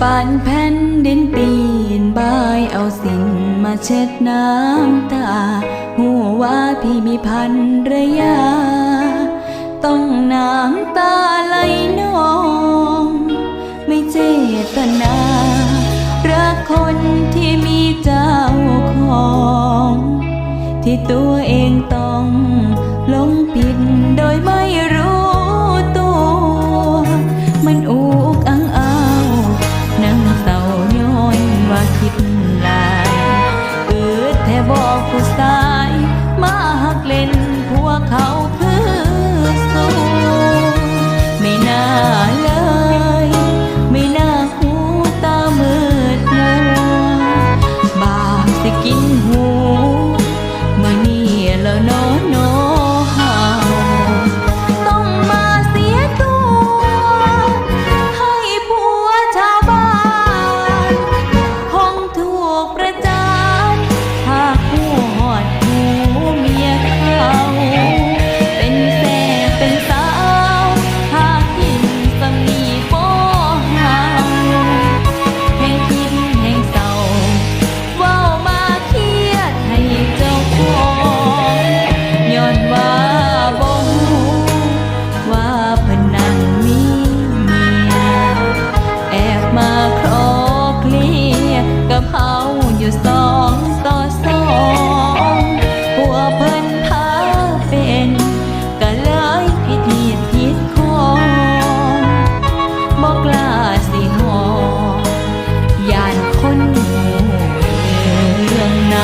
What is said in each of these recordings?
ปานแผ่นดินปีนบายเอาสินมาเช็ดน้ำตา หัวว่าพี่มีพันรยา ต้องน้ำตาไหลนอง ไม่เจตนา รักคนที่มีเจ้าของ ที่ตัวเองต้อง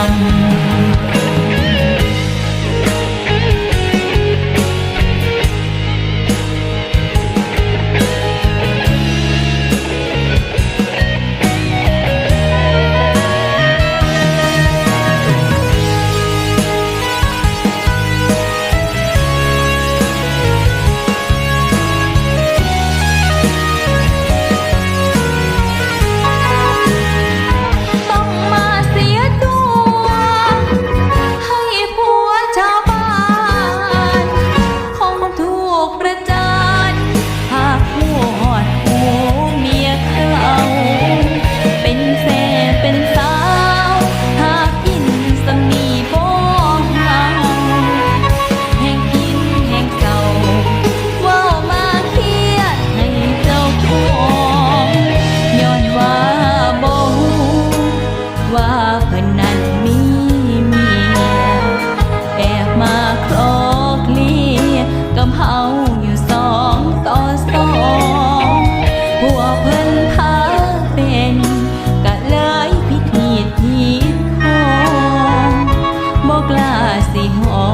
one กล้าสิหอ